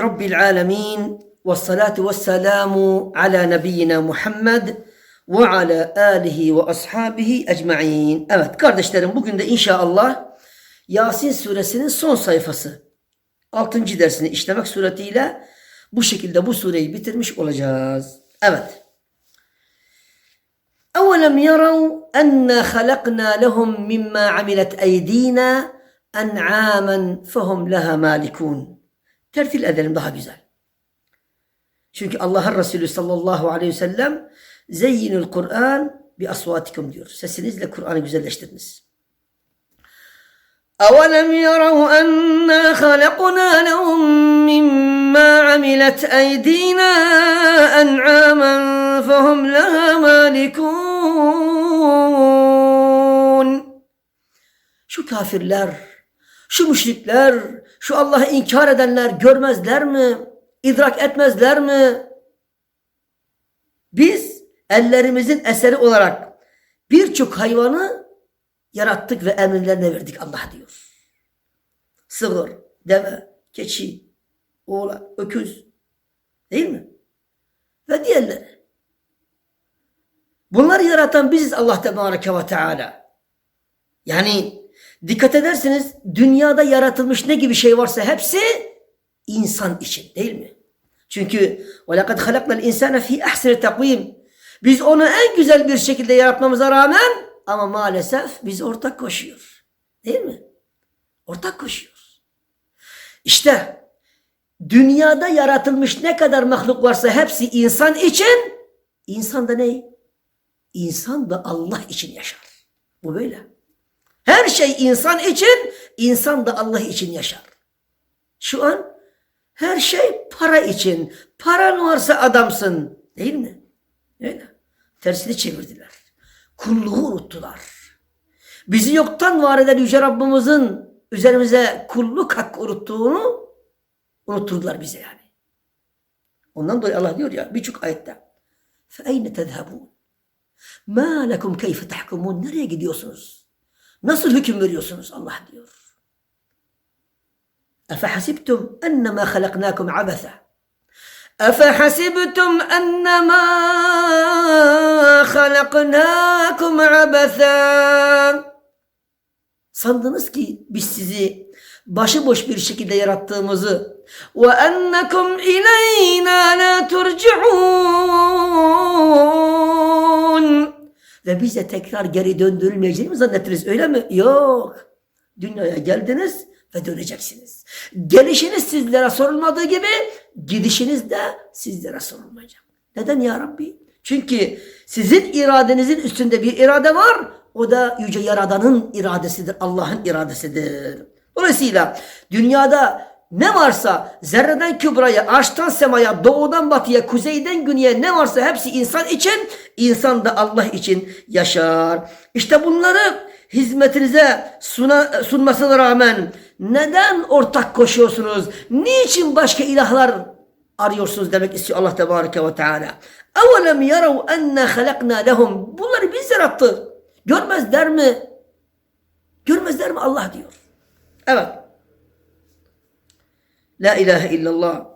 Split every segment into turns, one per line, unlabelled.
رب العالمين والصلاة والسلام على نبينا ve ala alihi ve ashabihi ecmaîn. Evet kardeşlerim bugün de inşallah Yasin suresinin son sayfası 6. dersini işlemek suretiyle bu şekilde bu sureyi bitirmiş olacağız. Evet. أولم يروا أنا خلقنا لهم مما عملت أيدينا أنعاما فهم لها مالكون tertil edelim daha güzel. Çünkü Allah'ın Resulü sallallahu aleyhi ve sellem zeyyinül Kur'an bi asvatikum diyor. Sesinizle Kur'an'ı güzelleştiriniz. أَوَلَمْ يَرَوْا أَنَّا خَلَقْنَا لَهُم مِّمَّا عَمِلَتْ أَيْدِينَا أَنْعَامًا فَهُمْ لَهَا مَالِكُونَ Şu kafirler, şu müşrikler, şu Allah'ı inkar edenler görmezler mi? İdrak etmezler mi? Biz ellerimizin eseri olarak birçok hayvanı yarattık ve emirlerine verdik Allah diyor. Sığır, deve, keçi, oğlak, öküz değil mi? Ve diğerleri. Bunları yaratan biziz Allah Tebareke ve Teala. Yani dikkat ederseniz dünyada yaratılmış ne gibi şey varsa hepsi insan için değil mi? Çünkü وَلَقَدْ خَلَقْنَا الْاِنْسَانَ ف۪ي اَحْسِنِ تَقْوِيمٍ Biz onu en güzel bir şekilde yaratmamıza rağmen ama maalesef biz ortak koşuyor. Değil mi? Ortak koşuyoruz. İşte dünyada yaratılmış ne kadar mahluk varsa hepsi insan için insan da ne? İnsan da Allah için yaşar. Bu böyle. Her şey insan için, insan da Allah için yaşar. Şu an her şey para için. Paran varsa adamsın. Değil mi? Öyle. Tersini çevirdiler. Kulluğu unuttular. Bizi yoktan var eden Yüce Rabbimizin üzerimize kulluk hakkı unuttuğunu unutturdular bize yani. Ondan dolayı Allah diyor ya birçok ayette فَاَيْنَ تَذْهَبُونَ مَا لَكُمْ كَيْفَ تَحْكُمُونَ Nereye gidiyorsunuz? Nasıl hüküm veriyorsunuz Allah diyor. Efehasibtum ennemâ halaknâkum abese. Efehasibtum ennemâ halaknâkum abese. Sandınız ki biz sizi başıboş bir şekilde yarattığımızı ve ennekum ileyna la turcuun ve bize tekrar geri döndürülmeyeceğini zannettiniz öyle mi? Yok. Dünyaya geldiniz ve döneceksiniz. Gelişiniz sizlere sorulmadığı gibi gidişiniz de sizlere sorulmayacak. Neden ya Rabbi? Çünkü sizin iradenizin üstünde bir irade var. O da Yüce Yaradan'ın iradesidir. Allah'ın iradesidir. Dolayısıyla dünyada ne varsa zerreden kübraya, arştan semaya, doğudan batıya, kuzeyden güneye ne varsa hepsi insan için, insan da Allah için yaşar. İşte bunları hizmetinize suna, sunmasına rağmen neden ortak koşuyorsunuz? Niçin başka ilahlar arıyorsunuz demek istiyor Allah Tebareke ve Teala. Evelem yarav enne halakna lehum. Bunları biz yarattık. Görmezler mi? Görmezler mi Allah diyor. Evet. La ilahe illallah.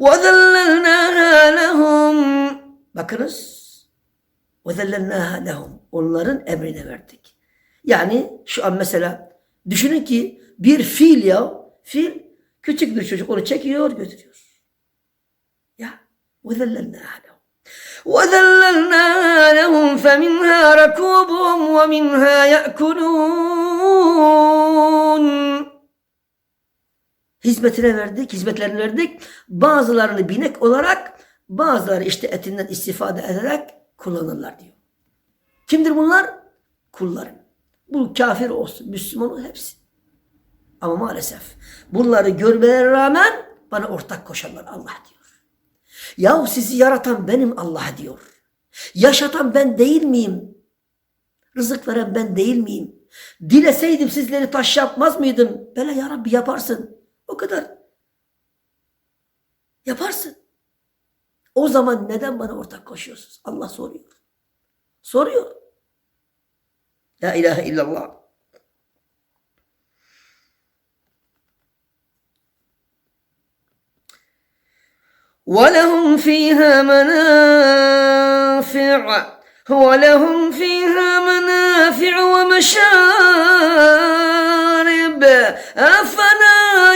وَذَلَّلْنَاهَا لَهُمْ Bakınız. وَذَلَّلْنَاهَا لَهُمْ Onların emrine verdik. Yani şu an mesela düşünün ki bir fil ya fil küçük bir çocuk onu çekiyor götürüyor. Ya وَذَلَّلْنَاهَا لَهُمْ وَذَلَّلْنَاهَا لَهُمْ فَمِنْهَا رَكُوبُهُمْ وَمِنْهَا يَأْكُلُونَ Hizmetine verdik, hizmetlerini verdik. Bazılarını binek olarak, bazıları işte etinden istifade ederek kullanırlar diyor. Kimdir bunlar? Kulların. Bu kafir olsun, Müslüman olsun hepsi. Ama maalesef bunları görmelerine rağmen bana ortak koşanlar Allah diyor. Yahu sizi yaratan benim Allah diyor. Yaşatan ben değil miyim? Rızık veren ben değil miyim? Dileseydim sizleri taş yapmaz mıydım? Böyle ya Rabbi yaparsın. O kadar. Yaparsın. O zaman neden bana ortak koşuyorsunuz? Allah soruyor. Soruyor. La ilahe illallah. وَلَهُمْ فِيهَا مَنَافِعُ وَلَهُمْ فِيهَا مَنَافِعُ وَمَشَارِبُ أَفَلَا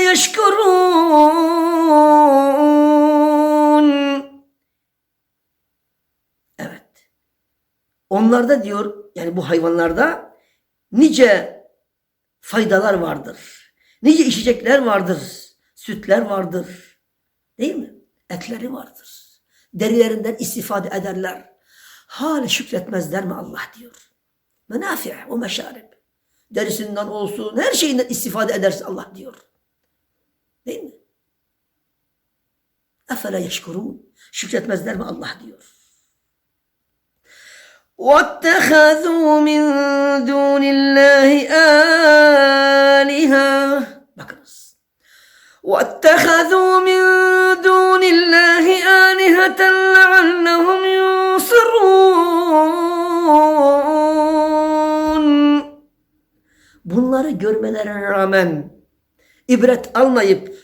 yeşkurun. Evet. Onlarda diyor yani bu hayvanlarda nice faydalar vardır. Nice içecekler vardır. Sütler vardır. Değil mi? Etleri vardır. Derilerinden istifade ederler. Hala şükretmezler mi Allah diyor. Menafi o meşarib derisinden olsun, her şeyinden istifade edersin Allah diyor. Değil mi? Efele yeşkurun. Şükretmezler mi Allah diyor. وَاتَّخَذُوا مِنْ دُونِ اللّٰهِ آلِهَا Bakınız. وَاتَّخَذُوا مِنْ دُونِ اللّٰهِ آلِهَةً لَعَلَّهُمْ يُنْصِرُونَ Bunları görmelerine rağmen ibret almayıp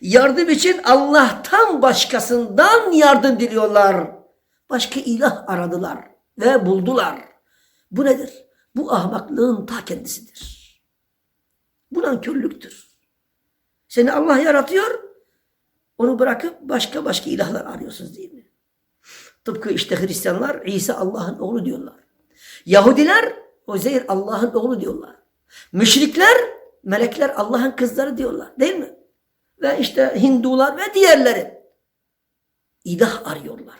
yardım için Allah'tan başkasından yardım diliyorlar. Başka ilah aradılar ve buldular. Bu nedir? Bu ahmaklığın ta kendisidir. Bu nankörlüktür. Seni Allah yaratıyor, onu bırakıp başka başka ilahlar arıyorsunuz değil mi? Tıpkı işte Hristiyanlar İsa Allah'ın oğlu diyorlar. Yahudiler Uzeyr Allah'ın oğlu diyorlar. Müşrikler melekler Allah'ın kızları diyorlar değil mi? Ve işte Hindular ve diğerleri ilah arıyorlar.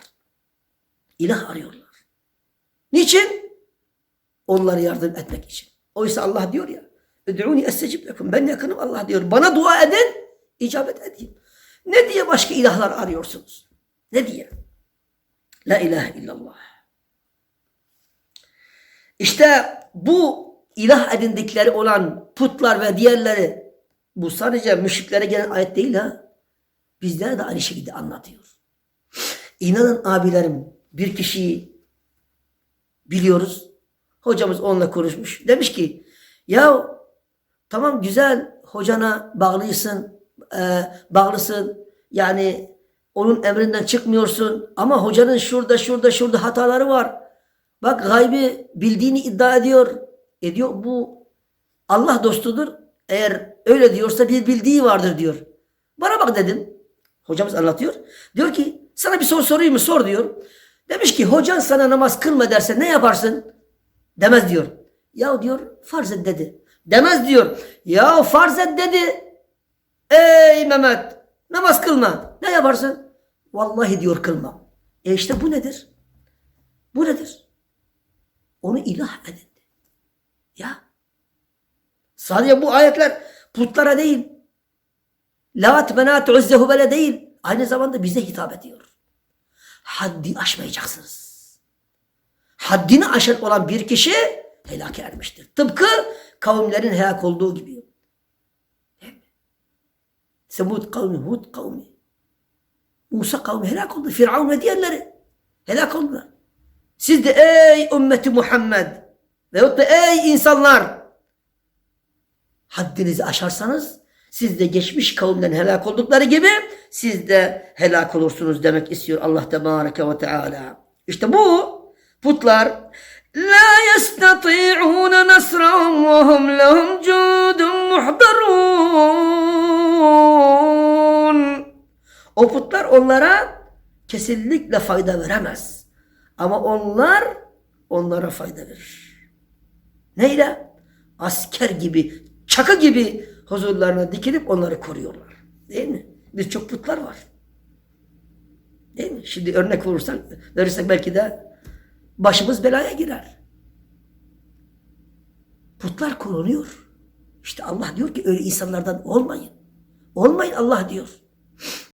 İlah arıyorlar. Niçin? Onlara yardım etmek için. Oysa Allah diyor ya Üd'uni estecib lekum. Ben yakınım Allah diyor. Bana dua edin, icabet edeyim. Ne diye başka ilahlar arıyorsunuz? Ne diye? La ilahe illallah. İşte bu ilah edindikleri olan putlar ve diğerleri bu sadece müşriklere gelen ayet değil ha. Bizlere de aynı şekilde anlatıyor. İnanın abilerim bir kişiyi biliyoruz. Hocamız onunla konuşmuş. Demiş ki ya tamam güzel hocana bağlısın, e, bağlısın. Yani onun emrinden çıkmıyorsun. Ama hocanın şurada şurada şurada hataları var. Bak gaybi bildiğini iddia ediyor. Ediyor bu Allah dostudur. Eğer öyle diyorsa bir bildiği vardır diyor. Bana bak dedim. Hocamız anlatıyor. Diyor ki sana bir soru sorayım mı? Sor diyor. Demiş ki hocan sana namaz kılma derse ne yaparsın? Demez diyor. Ya diyor farz et dedi. Demez diyor. Ya farz et dedi. Ey Mehmet namaz kılma. Ne yaparsın? Vallahi diyor kılmam. E işte bu nedir? Bu nedir? Onu ilah edindi. Ya. Sadece bu ayetler putlara değil. Lat, menat, uzze, hubele değil. Aynı zamanda bize hitap ediyor. Haddi aşmayacaksınız. Haddini aşan olan bir kişi helak ermiştir. Tıpkı kavimlerin helak olduğu gibi. Semud kavmi, Hud kavmi. Musa kavmi helak oldu. Firavun ve diğerleri helak oldular. Siz de ey ümmeti Muhammed veyahut da ey insanlar haddinizi aşarsanız siz de geçmiş kavimden helak oldukları gibi siz de helak olursunuz demek istiyor Allah Tebareke ve Teala. İşte bu putlar la yestati'un nasrahum ve hum lehum cudun muhdarun. O putlar onlara kesinlikle fayda veremez. Ama onlar onlara fayda verir. Neyle? Asker gibi, çakı gibi huzurlarına dikilip onları koruyorlar. Değil mi? Birçok putlar var. Değil mi? Şimdi örnek olursak, verirsek belki de başımız belaya girer. Putlar korunuyor. İşte Allah diyor ki öyle insanlardan olmayın. Olmayın Allah diyor.